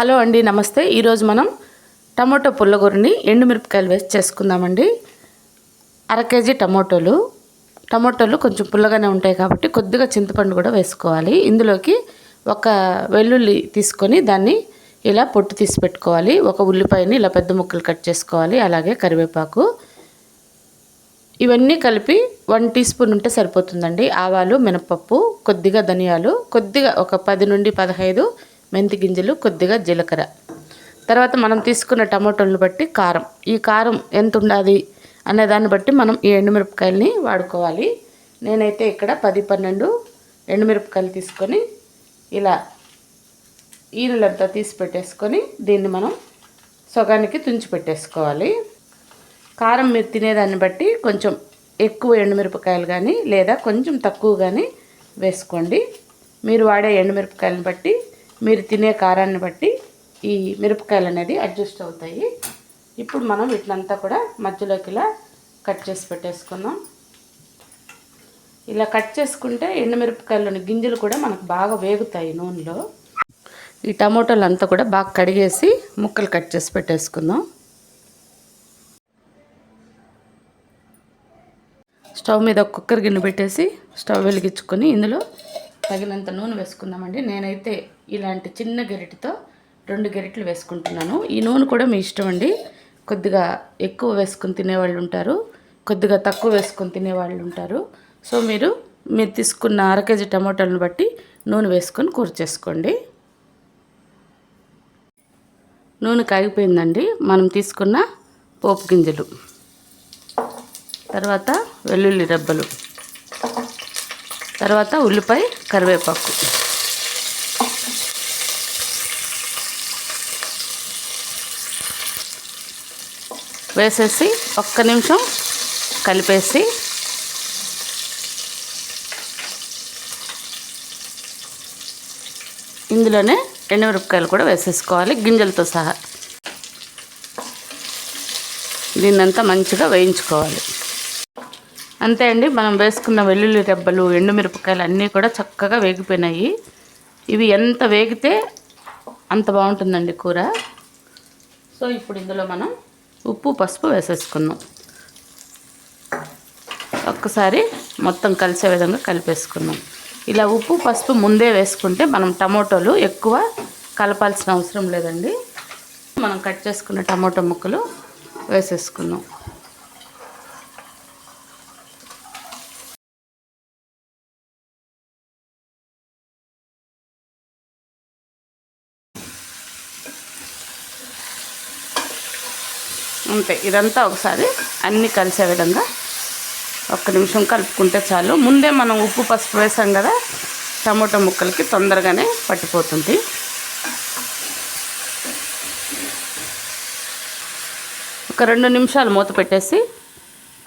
Hello అండి నమస్తే. ఈరోజు మనం టమాటో పుల్లగూరని ఎండుమిరపకాయలు వేసి చేసుకుందామండి. అర కేజీ టమాటోలు. టమాటోలు కొంచెం పుల్లగానే ఉంటాయి కాబట్టి కొద్దిగా చింతపండు కూడా వేసుకోవాలి. ఇందులోకి ఒక వెల్లుల్లి తీసుకొని దాన్ని ఇలా పొట్టు తీసి పెట్టుకోవాలి. ఒక ఉల్లిపాయని ఇలా పెద్ద ముక్కలు కట్ చేసుకోవాలి. అలాగే కరివేపాకు. ఇవన్నీ కలిపి వన్ టీ స్పూన్ ఉంటే సరిపోతుందండి. ఆవాలు మినపప్పు కొద్దిగా ధనియాలు కొద్దిగా ఒక పది నుండి పదహైదు మెంతి గింజలు కొద్దిగా జీలకర్ర. తర్వాత మనం తీసుకున్న టమాటోలను బట్టి కారం. ఈ కారం ఎంత ఉండాలి అనే దాన్ని బట్టి మనం ఈ ఎండుమిరపకాయలని వాడుకోవాలి. నేనైతే ఇక్కడ పది పన్నెండు ఎండుమిరపకాయలు తీసుకొని ఇలా ఈనులంతా తీసి పెట్టేసుకొని దీన్ని మనం సగానికి తుంచి పెట్టేసుకోవాలి. కారం మీరు తినేదాన్ని బట్టి కొంచెం ఎక్కువ ఎండుమిరపకాయలు కానీ లేదా కొంచెం తక్కువ కానీ వేసుకోండి. మీరు వాడే ఎండుమిరపకాయలను బట్టి మీరు తినే కారాన్ని బట్టి ఈ మిరపకాయలు అనేది అడ్జస్ట్ అవుతాయి. ఇప్పుడు మనం వీటినంతా కూడా మధ్యలోకి ఇలా కట్ చేసి పెట్టేసుకుందాం. ఇలా కట్ చేసుకుంటే ఎండుమిరపకాయలోని గింజలు కూడా మనకు బాగా వేగుతాయి నూనెలో. ఈ టమోటాలు అంతా కూడా బాగా కడిగేసి ముక్కలు కట్ చేసి పెట్టేసుకుందాం. స్టవ్ మీద ఒక కుక్కర్ గిన్నె పెట్టేసి స్టవ్ వెలిగించుకొని ఇందులో తగినంత నూనె వేసుకుందామండి. నేనైతే ఇలాంటి చిన్న గెరిటితో రెండు గెరిట్లు వేసుకుంటున్నాను. ఈ నూనె కూడా మీ ఇష్టం అండి. కొద్దిగా ఎక్కువ వేసుకొని తినేవాళ్ళు ఉంటారు. కొద్దిగా తక్కువ వేసుకొని తినేవాళ్ళు ఉంటారు. సో మీరు మీరు తీసుకున్న అర కేజీ టమాటాలను బట్టి నూనె వేసుకొని కూర చేసుకోండి. నూనె కాగిపోయిందండి. మనం తీసుకున్న పోపు గింజలు. తర్వాత వెల్లుల్లి రెబ్బలు. తర్వాత ఉల్లిపాయ కరివేపాకు. వేసేసి ఒక్క నిమిషం కలిపేసి ఇందులోనే ఎండుమిరపకాయలు కూడా వేసేసుకోవాలి గింజలతో సహా. దీన్నంతా మంచిగా వేయించుకోవాలి. అంతే అండి మనం వేసుకున్న వెల్లుల్లి రెబ్బలు ఎండుమిరపకాయలు అన్నీ కూడా చక్కగా వేగిపోయినాయి. ఇవి ఎంత వేగితే అంత బాగుంటుందండి కూర. సో ఇప్పుడు ఇందులో మనం ఉప్పు పసుపు వేసేసుకున్నాం. ఒక్కసారి మొత్తం కలిసే విధంగా కలిపేసుకున్నాం. ఇలా ఉప్పు పసుపు ముందే వేసుకుంటే మనం టమోటోలు ఎక్కువ కలపాల్సిన అవసరం లేదండి. మనం కట్ చేసుకున్న టమోటో ముక్కలు వేసేసుకున్నాం. అంతే ఇదంతా ఒకసారి అన్నీ కలిసే విధంగా ఒక్క నిమిషం కలుపుకుంటే చాలు. ముందే మనం ఉప్పు పసుపు వేసాం కదా టమోటా ముక్కలకి తొందరగానే పట్టిపోతుంది. ఒక రెండు నిమిషాలు మూత పెట్టేసి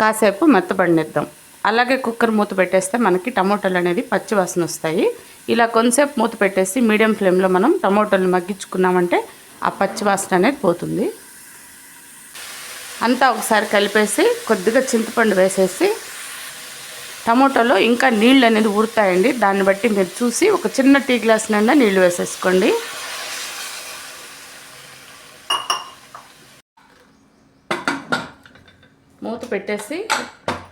కాసేపు మెత్తపడినిద్దాం అలాగే కుక్కర్ మూత పెట్టేస్తే మనకి టమోటాలు అనేది పచ్చి వాసన వస్తాయి. ఇలా కొంతసేపు మూత పెట్టేసి మీడియం ఫ్లేమ్లో మనం టమోటాలు మగ్గించుకున్నామంటే ఆ పచ్చి వాసన అనేది పోతుంది. అంతా ఒకసారి కలిపేసి కొద్దిగా చింతపండు వేసేసి టమోటాలో ఇంకా నీళ్ళు అనేది ఊరుతాయండి. దాన్ని బట్టి మీరు చూసి ఒక చిన్న టీ గ్లాస్ నిండా నీళ్ళు వేసేసుకోండి. మూత పెట్టేసి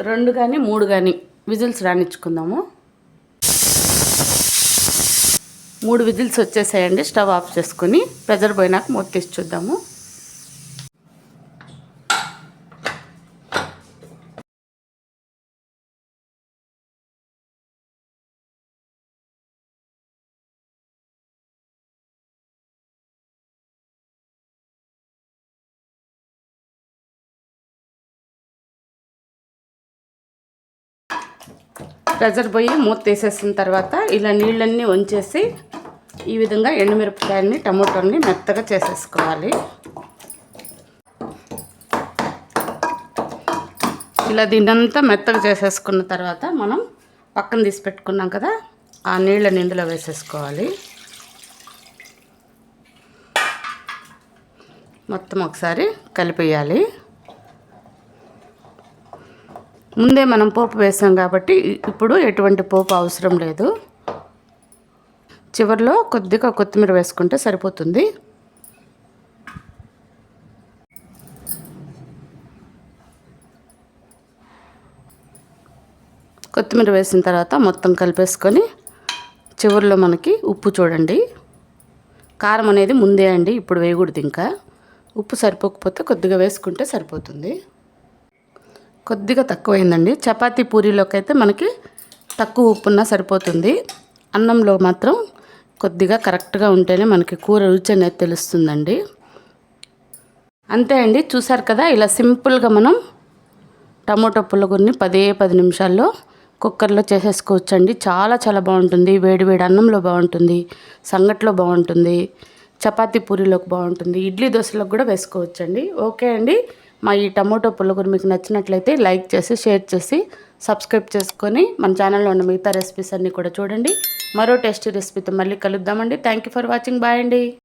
రెండు కానీ మూడు కానీ విజిల్స్ రానిచ్చుకుందాము. మూడు విజిల్స్ వచ్చేసాయండి. స్టవ్ ఆఫ్ చేసుకుని ప్రెజర్ పోయినాక మూత తీసి చూద్దాము. ప్రెజర్ పోయి మూత తీసేసిన తర్వాత ఇలా నీళ్ళన్నీ వంచేసి ఈ విధంగా ఎండుమిరపకాయల్ని టమోటాలని మెత్తగా చేసేసుకోవాలి. ఇలా దీన్నంతా మెత్తగా చేసేసుకున్న తర్వాత మనం పక్కన తీసి పెట్టుకున్నాం కదా ఆ నీళ్ళ ఇందులో వేసేసుకోవాలి. మొత్తం ఒకసారి కలిపేయాలి. ముందే మనం పోపు వేసాం కాబట్టి ఇప్పుడు ఎటువంటి పోపు అవసరం లేదు. చివరిలో కొద్దిగా కొత్తిమీర వేసుకుంటే సరిపోతుంది. కొత్తిమీర వేసిన తర్వాత మొత్తం కలిపేసుకొని చివరిలో మనకి ఉప్పు చూడండి. కారం అనేది ముందే అండి ఇప్పుడు వేయకూడదు ఇంకా. ఉప్పు సరిపోకపోతే కొద్దిగా వేసుకుంటే సరిపోతుంది. కొద్దిగా తక్కువైందండి. చపాతీ పూరీలోకి అయితే మనకి తక్కువ ఉప్పు ఉన్నా సరిపోతుంది. అన్నంలో మాత్రం కొద్దిగా కరెక్ట్గా ఉంటేనే మనకి కూర రుచి అనేది తెలుస్తుందండి. అంతే అండి. చూసారు కదా ఇలా సింపుల్గా మనం టమోటో పుల్లగూరని పదే పది నిమిషాల్లో కుక్కర్లో చేసేసుకోవచ్చండి. చాలా చాలా బాగుంటుంది. వేడి వేడి అన్నంలో బాగుంటుంది. సంగట్లో బాగుంటుంది. చపాతీ పూరీలోకి బాగుంటుంది. ఇడ్లీ దోశలకు కూడా వేసుకోవచ్చండి. ఓకే అండి. మా ఈ టమోటో పుల్లగూర మీకు నచ్చినట్లయితే లైక్ చేసి షేర్ చేసి సబ్స్క్రైబ్ చేసుకొని మన ఛానల్లో ఉన్న మిగతా రెసిపీస్ అన్నీ కూడా చూడండి. మరో టేస్టీ రెసిపీతో మళ్ళీ కలుద్దామండి. Thank you for watching bye అండి.